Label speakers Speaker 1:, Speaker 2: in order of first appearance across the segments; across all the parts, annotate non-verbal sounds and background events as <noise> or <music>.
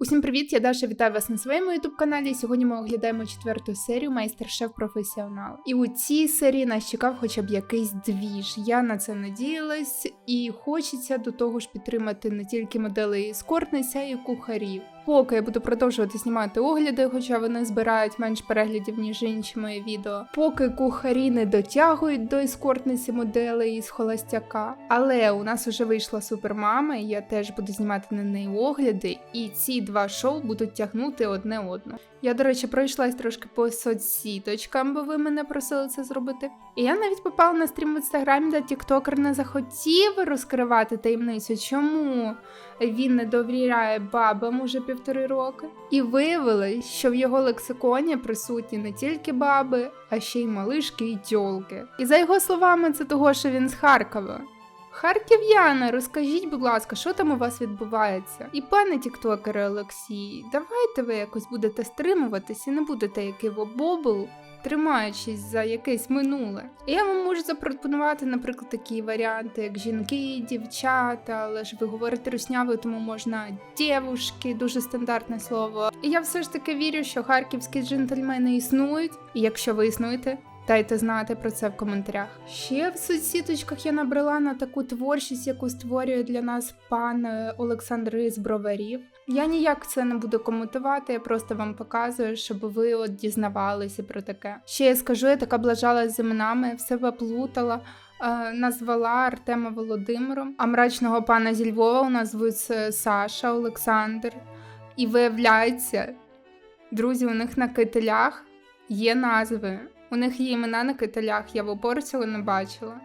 Speaker 1: Усім привіт! Я Даша вітаю вас на своєму ютуб каналі. Сьогодні ми оглядаємо четверту серію Майстер-шеф професіонал. І у цій серії нас чекав хоча б якийсь двіж. Я на це надіялась, і хочеться до того ж підтримати не тільки моделей ескортниця і кухарів. Поки я буду продовжувати знімати огляди, хоча вони збирають менш переглядів, ніж інші мої відео. Поки кухарі не дотягують до ескортниці моделей із холостяка. Але у нас вже вийшла супермама, і я теж буду знімати на неї огляди, і ці два шоу будуть тягнути одне одне. Я, до речі, пройшлась трошки по соцсіточкам, бо ви мене просили це зробити. І я навіть попала на стрім в інстаграмі, де тіктокер не захотів розкривати таємницю, чому він не довіряє бабам уже півтори роки. І виявилось, що в його лексиконі присутні не тільки баби, а ще й малишки і тьолки. І за його словами, це того, що він з Харкова. Харків'яни, розкажіть, будь ласка, що там у вас відбувається? І пане тіктокере Олексій, давайте ви якось будете стримуватись і не будете як Іво Бобл, тримаючись за якесь минуле. Я вам можу запропонувати, наприклад, такі варіанти, як жінки, дівчата, але ж ви говорите руснявою, тому можна дівушки, дуже стандартне слово. І я все ж таки вірю, що харківські джентльмени існують, і якщо ви існуєте. Дайте знати про це в коментарях. Ще в соцсіточках я набрала на таку творчість, яку створює для нас пан е, Олександр із броварів. Я ніяк це не буду коментувати, я просто вам показую, щоб ви от дізнавалися про таке. Ще я скажу, я така блажала з іменами, все поплутала. е, Назвала Артема Володимиром, а мрачного пана зі Львова у нас звуть е, Саша Олександр. І виявляється, друзі, у них на кителях є назви. У них є імена на кителях, я в опору цього не бачила.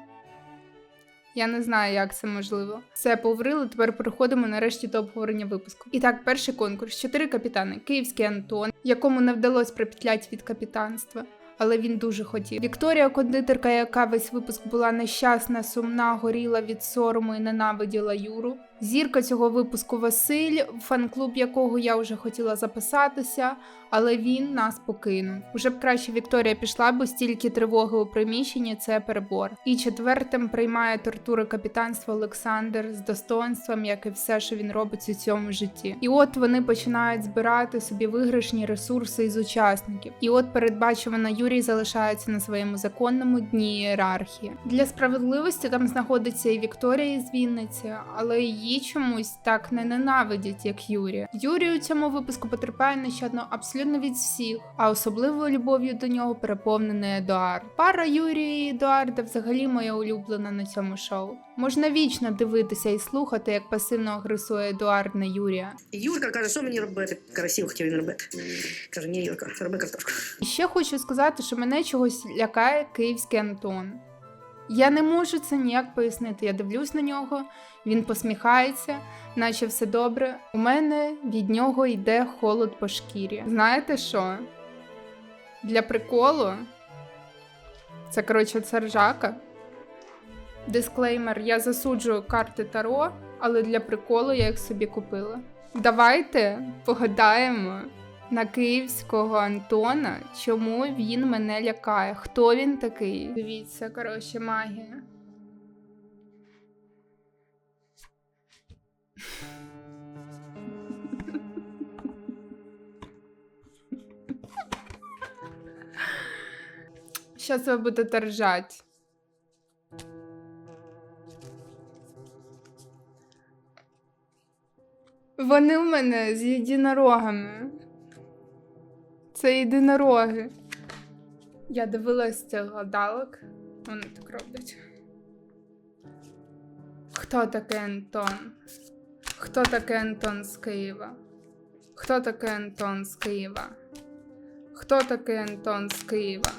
Speaker 1: Я не знаю, як це можливо. Все поврили, тепер переходимо нарешті до обговорення випуску. І так, перший конкурс: чотири капітани. Київський Антон, якому не вдалося припетлять від капітанства. Але він дуже хотів. Вікторія, кондитерка, яка весь випуск була нещасна, сумна, горіла від сорому і ненавиділа Юру. Зірка цього випуску Василь, фан-клуб якого я вже хотіла записатися, але він нас покинув. Уже б краще Вікторія пішла, бо стільки тривоги у приміщенні це перебор. І четвертим приймає тортури капітанства Олександр з достоинством, як і все, що він робить у цьому житті. І от вони починають збирати собі виграшні ресурси із учасників. І от передбачувана Юрій залишається на своєму законному дні ієрархії. Для справедливості там знаходиться і Вікторія із Вінниці, але її чомусь так не ненавидять, як Юрія. Юрій у цьому випуску потерпає нещадно абсолютно від всіх, а особливою любов'ю до нього переповнений Едуард. Пара Юрія і Едуарда взагалі моя улюблена на цьому шоу. Можна вічно дивитися і слухати, як пасивно агресує Едуард на Юрія.
Speaker 2: Юрка каже, що мені робити? Красиво хотів він робити. Каже, ні, Юрка, роби картошку.
Speaker 1: І ще хочу сказати, що мене чогось лякає київський Антон. Я не можу це ніяк пояснити. Я дивлюсь на нього, він посміхається, наче все добре. У мене від нього йде холод по шкірі. Знаєте що? Для приколу. Це, коротше, це ржака. Дисклеймер: я засуджую карти Таро, але для приколу я їх собі купила. Давайте погадаємо на київського Антона, чому він мене лякає. Хто він такий? Дивіться, коротше, магія. Щас ви будете ржати. Вони в мене з єдинорогами. Це єдинороги. Я дивилась цих гадалок. Вони так роблять. Хто такий Антон? Хто такий Антон з Києва? Хто такий Антон з Києва? Хто такий Антон з Києва?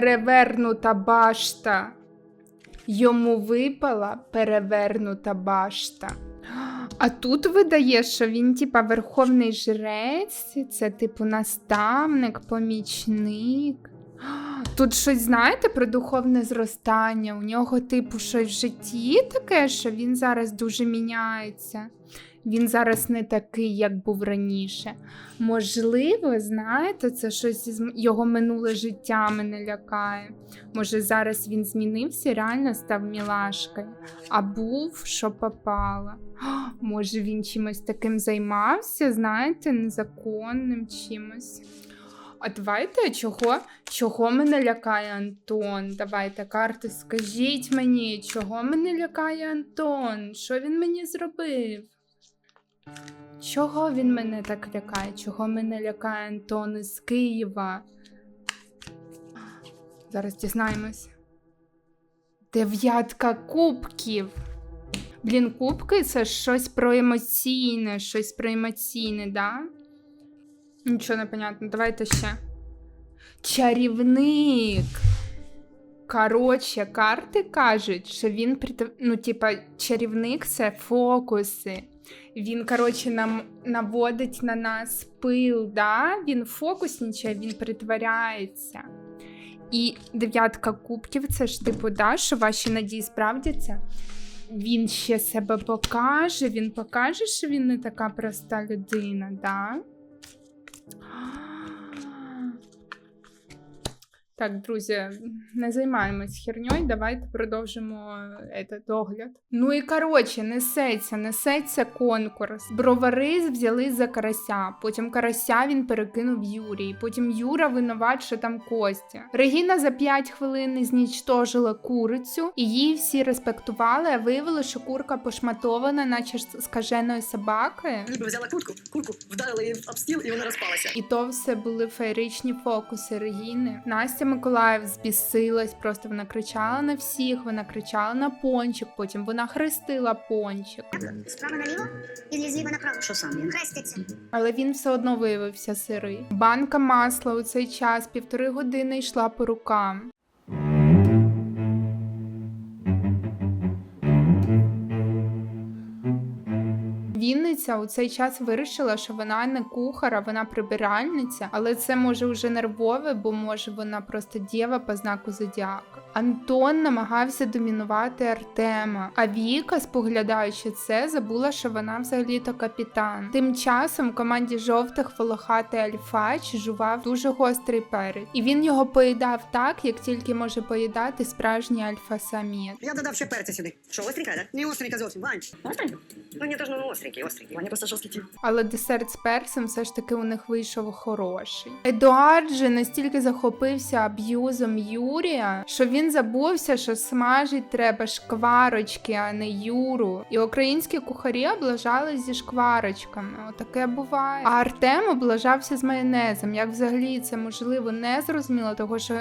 Speaker 1: Перевернута башта. Йому випала перевернута башта. А тут видає, що він, типа, верховний жрець, це, типу, наставник, помічник. Тут щось, знаєте, про духовне зростання. У нього, типу, щось в житті таке, що він зараз дуже міняється. Він зараз не такий, як був раніше. Можливо, знаєте, це щось із його минуле життя мене лякає. Може, зараз він змінився, реально став мілашкою, а був, що попало. Може, він чимось таким займався, знаєте, незаконним чимось. А давайте чого? Чого мене лякає Антон? Давайте карти, скажіть мені, чого мене лякає Антон? Що він мені зробив? Чого він мене так лякає? Чого мене лякає Антон із Києва? Зараз дізнаємось. Дев'ятка кубків. Блін, кубки це щось про емоційне, щось про емоційне, да? Нічого не понятно. Давайте ще. Чарівник. Коротше, карти кажуть, що він ну, типа, чарівник це фокуси. Він, коротше, нам наводить на нас пил, да? він фокуснічає, він притворяється. І дев'ятка кубків це ж типу, да, що ваші надії справдяться. Він ще себе покаже, він покаже, що він не така проста людина, да? Так, друзі, не займаємось херньою, давайте продовжимо этот догляд. Ну і коротше, несеться, несеться конкурс. Бровари взяли за карася. Потім карася він перекинув Юрій. Потім Юра винуват, що там Костя. Регіна за 5 хвилин знічтожила курицю, і її всі респектували, а виявили, що курка пошматована, наче скаженої собаки.
Speaker 2: Ніби взяла куртку, курку, вдарила її об стіл і вона розпалася.
Speaker 1: І то все були феєричні фокуси Регіни. Настя Миколаїв збісилась, просто вона кричала на всіх, вона кричала на пончик, потім вона хрестила пончик.
Speaker 3: Справа наліво і зліва направо.
Speaker 2: Що саме?
Speaker 3: Хреститься.
Speaker 1: Але він все одно виявився сирий. Банка масла у цей час півтори години йшла по рукам. Вінниця у цей час вирішила, що вона не кухар, а вона прибиральниця, але це може вже нервове, бо може вона просто дєва по знаку зодіака. Антон намагався домінувати Артема, а Віка, споглядаючи це, забула, що вона взагалі-то капітан. Тим часом команді жовтих волохатий альфач жував дуже гострий перець, і він його поїдав так, як тільки може поїдати справжній альфа-саміт.
Speaker 2: Я додав ще перця сюди. Що, остренька, да? Не остренька зовсім, Вань. Остренька? Ну, не должно, ну, остренький, остренький. Ваня просто жорсткий.
Speaker 1: Але десерт з перцем все ж таки у них вийшов хороший. Едуард же настільки захопився аб'юзом Юрія, що він забувся, що смажить треба шкварочки, а не Юру. І українські кухарі облажались зі шкварочками. Отаке буває. А Артем облажався з майонезом. Як взагалі це можливо не зрозуміло, того що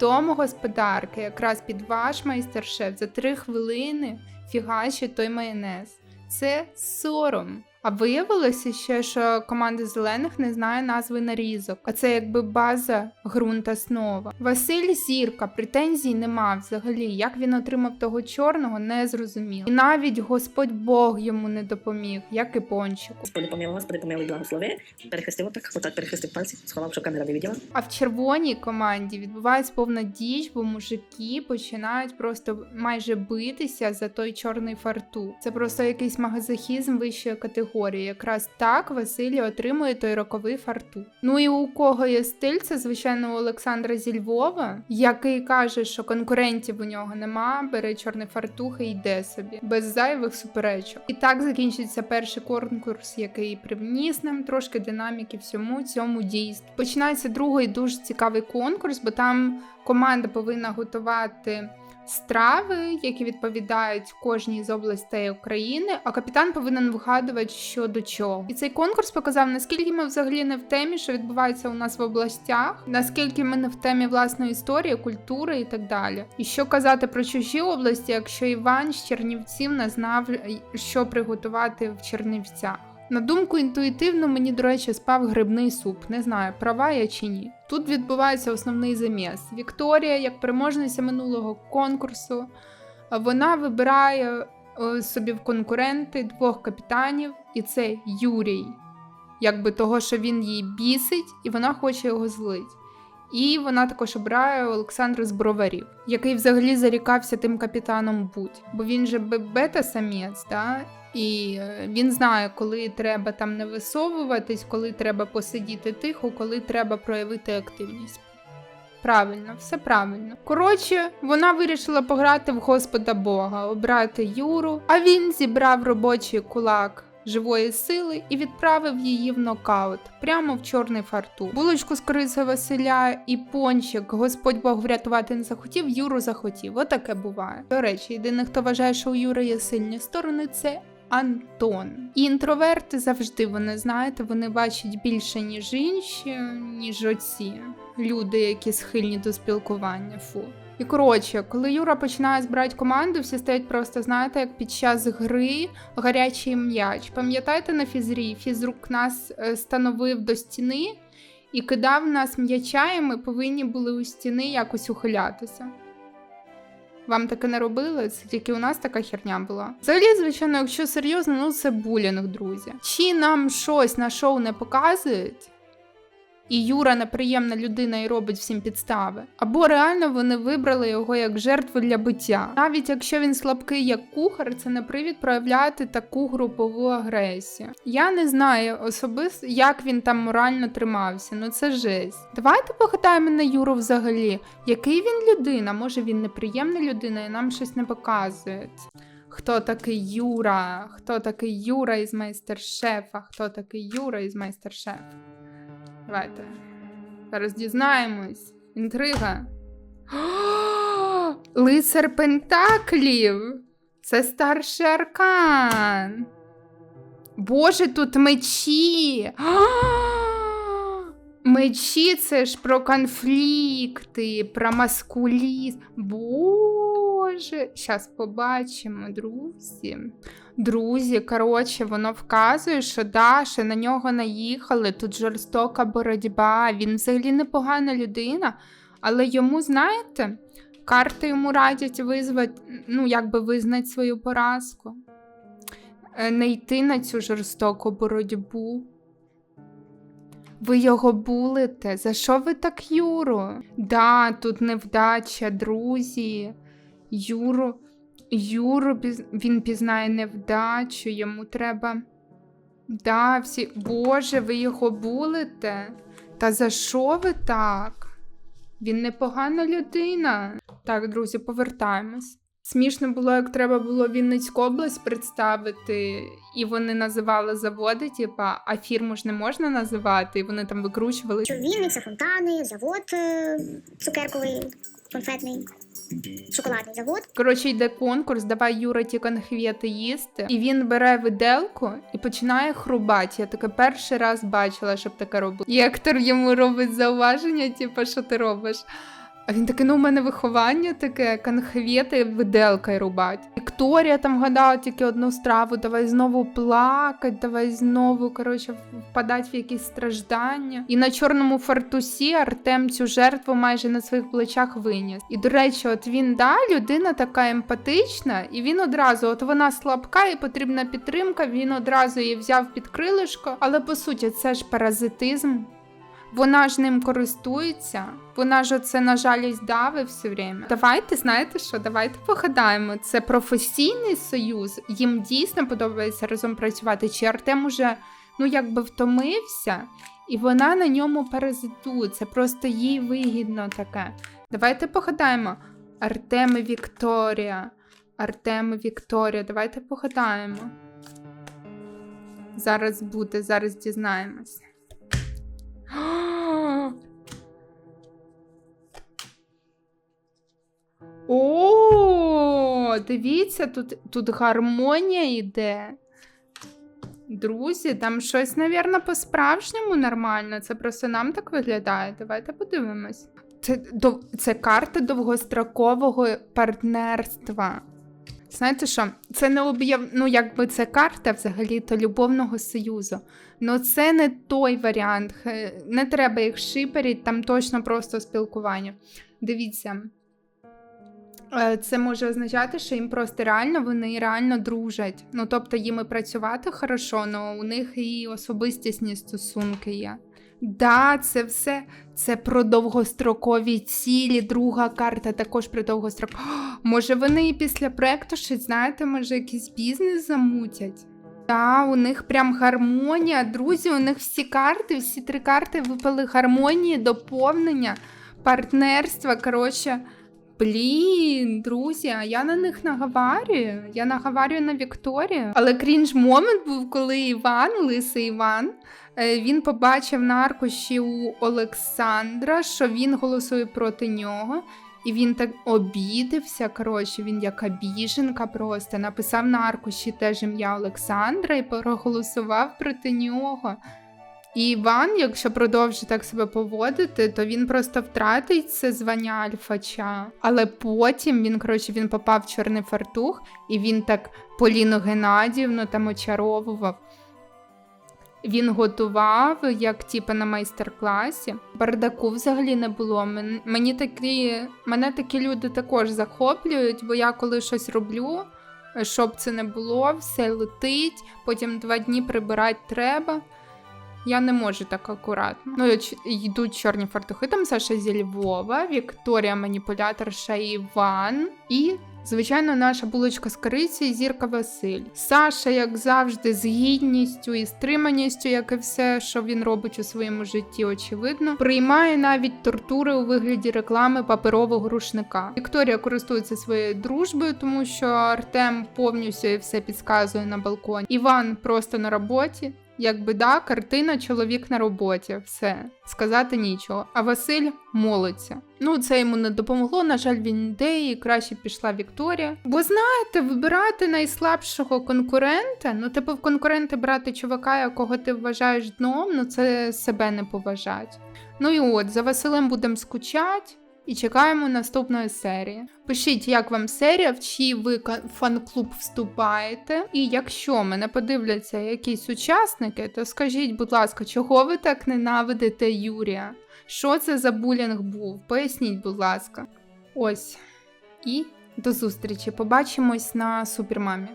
Speaker 1: домогосподарки якраз під ваш майстер-шеф за три хвилини фігачить той майонез. Це сором. А виявилося ще, що команда зелених не знає назви нарізок, а це якби база ґрунт основа. Василь Зірка претензій нема взагалі. Як він отримав того чорного, не зрозуміло. І навіть Господь Бог йому не допоміг, як і пончику.
Speaker 2: Господи помилуй, Господи помилуй, благослови. Перехрестив отак, отак перехрестив пальці, сховав, щоб камера не виділа.
Speaker 1: А в червоній команді відбувається повна діч, бо мужики починають просто майже битися за той чорний фартух. Це просто якийсь магазахізм вищої категорії. Якраз так Василій отримує той роковий фартух. Ну і у кого є стиль, це звичайно у Олександра зі Львова, який каже, що конкурентів у нього нема, бере чорний фартух і йде собі без зайвих суперечок. І так закінчиться перший конкурс, який привніс нам трошки динаміки всьому цьому дійству. Починається другий дуже цікавий конкурс, бо там команда повинна готувати. Страви, які відповідають кожній з областей України, а капітан повинен вигадувати, що до чого. І цей конкурс показав, наскільки ми взагалі не в темі, що відбувається у нас в областях, наскільки ми не в темі власної історії, культури і так далі. І що казати про чужі області, якщо Іван з Чернівців не знав, що приготувати в Чернівцях. На думку інтуїтивно, мені, до речі, спав грибний суп. Не знаю, права я чи ні. Тут відбувається основний заміс. Вікторія, як переможниця минулого конкурсу, вона вибирає е, собі в конкуренти двох капітанів, і це Юрій, якби того, що він її бісить, і вона хоче його злить. І вона також обирає Олександра з броварів, який взагалі зарікався тим капітаном будь, бо він же бета-самець, да? І е, він знає, коли треба там не висовуватись, коли треба посидіти тихо, коли треба проявити активність. Правильно, все правильно. Коротше, вона вирішила пограти в Господа Бога, обрати Юру, а він зібрав робочий кулак живої сили і відправив її в нокаут прямо в чорний фартух. Булочку з криси Василя і пончик Господь Бог врятувати не захотів, Юру захотів. Отаке буває. До речі, єдиний, хто вважає, що у Юри є сильні сторони, це Антон. І інтроверти завжди вони знаєте, вони бачать більше, ніж інші, ніж оці люди, які схильні до спілкування. Фу. І коротше, коли Юра починає збирати команду, всі стають просто, знаєте, як під час гри гарячий м'яч. Пам'ятаєте на фізрі? Фізрук нас е, становив до стіни і кидав нас м'яча, і ми повинні були у стіни якось ухилятися. Вам таке не робили? Це тільки у нас така херня була. Взагалі, звичайно, якщо серйозно, ну це булінг, друзі. Чи нам щось на шоу не показують? І Юра неприємна людина і робить всім підстави. Або реально вони вибрали його як жертву для биття. Навіть якщо він слабкий як кухар, це не привід проявляти таку групову агресію. Я не знаю особисто, як він там морально тримався. Ну це жесть. Давайте погадаємо на Юру взагалі. Який він людина? Може він неприємна людина і нам щось не показує. Хто такий Юра? Хто такий Юра із майстер-шефа? Хто такий Юра із майстер-шефа? Давайте. Зараз дізнаємось. Інтрига. О, <gasps> Лицар Пентаклів. Це старший аркан. Боже, тут мечі. <gasps> Мечі це ж про конфлікти, про маскулізм. Боже, зараз побачимо, друзі. Друзі, коротше, воно вказує, що да, що на нього наїхали, тут жорстока боротьба. Він взагалі непогана людина, але йому, знаєте, карти йому радять визвати, ну, якби визнати свою поразку, Е, не йти на цю жорстоку боротьбу. Ви його булите. За що ви так, Юру? Да, тут невдача, друзі. Юру. Юру він пізнає невдачу, йому треба. Да, всі. Боже, ви його булите? Та за що ви так? Він непогана людина. Так, друзі, повертаємось. Смішно було, як треба було Вінницьку область представити, і вони називали заводи, типа, а фірму ж не можна називати, і вони там викручували.
Speaker 3: Що Вінниця, фонтани, завод е, цукерковий, конфетний, шоколадний завод.
Speaker 1: Коротше, йде конкурс, давай Юра ті конхвєти їсти. І він бере виделку і починає хрубати. Я таке перший раз бачила, щоб таке робив. І актор йому робить зауваження, типу, що ти робиш. А він такий, ну у мене виховання таке, конхвєти виделкою рубать. Вікторія там гадала тільки одну страву, давай знову плакать, давай знову, коротше, впадать в якісь страждання. І на чорному фартусі Артем цю жертву майже на своїх плечах виніс. І до речі, от він да, людина така емпатична, і він одразу, от вона слабка і потрібна підтримка. Він одразу її взяв під крилишко. Але по суті, це ж паразитизм. Вона ж ним користується, вона ж оце на жалість дави все время. Давайте, знаєте що, давайте погадаємо. Це професійний союз, їм дійсно подобається разом працювати. Чи Артем уже ну якби втомився, і вона на ньому паразитує. Просто їй вигідно таке. Давайте погадаємо. Артем і Вікторія. Артем і Вікторія. Давайте погадаємо. Зараз буде, зараз дізнаємось. <gasps> О, дивіться, тут, тут гармонія йде. Друзі, там щось, навірно, по-справжньому нормально. Це просто нам так виглядає. Давайте подивимось. Це, це карта довгострокового партнерства. Знаєте що? Це не об'яв... ну якби це карта взагалі-то любовного союзу. Ну це не той варіант. Не треба їх шиперити, там точно просто спілкування. Дивіться. Е, Це може означати, що їм просто реально вони реально дружать. Ну тобто їм і працювати хорошо, але у них і особистісні стосунки є. Да, це все це про довгострокові цілі. Друга карта також про довгострок. О, може, вони і після проекту щось, знаєте, може, якийсь бізнес замутять? Та, у них прям гармонія. Друзі, у них всі карти, всі три карти випали гармонії, доповнення, партнерства. Коротше, блін, друзі, а я на них наговарюю. Я наговарюю на Вікторію. Але крінж момент був, коли Іван, лисий Іван, е, він побачив на аркуші у Олександра, що він голосує проти нього. І він так обідився. Коротше, він яка біженка просто написав на аркуші теж ім'я Олександра і проголосував проти нього. І Іван, якщо продовжить так себе поводити, то він просто втратить це звання альфача. Але потім він, коротше, він попав в чорний фартух, і він так Поліну Геннадіївну там очаровував. Він готував, як типу, на майстер-класі. Бардаку взагалі не було. Мені такі, мене такі люди також захоплюють, бо я коли щось роблю, щоб це не було, все летить, потім два дні прибирати треба. Я не можу так акуратно. Ну, йдуть чорні фартухи, там Саша зі Львова, Вікторія маніпуляторша Іван. І, звичайно, наша булочка з кориці і зірка Василь. Саша, як завжди, з гідністю і стриманістю, як і все, що він робить у своєму житті, очевидно, приймає навіть тортури у вигляді реклами паперового рушника. Вікторія користується своєю дружбою, тому що Артем повністю все підказує на балконі. Іван просто на роботі. Якби да, картина чоловік на роботі, все сказати нічого. А Василь молиться. Ну, це йому не допомогло. На жаль, він йде і краще пішла Вікторія. Бо знаєте, вибирати найслабшого конкурента, ну типу в конкуренти брати чувака, якого ти вважаєш дном, ну це себе не поважать. Ну і от за Василем будемо скучати. І чекаємо наступної серії. Пишіть, як вам серія, в чий ви фан-клуб вступаєте. І якщо мене подивляться якісь учасники, то скажіть, будь ласка, чого ви так ненавидите Юрія? Що це за булінг був? Поясніть, будь ласка. Ось. І до зустрічі. Побачимось на супермамі.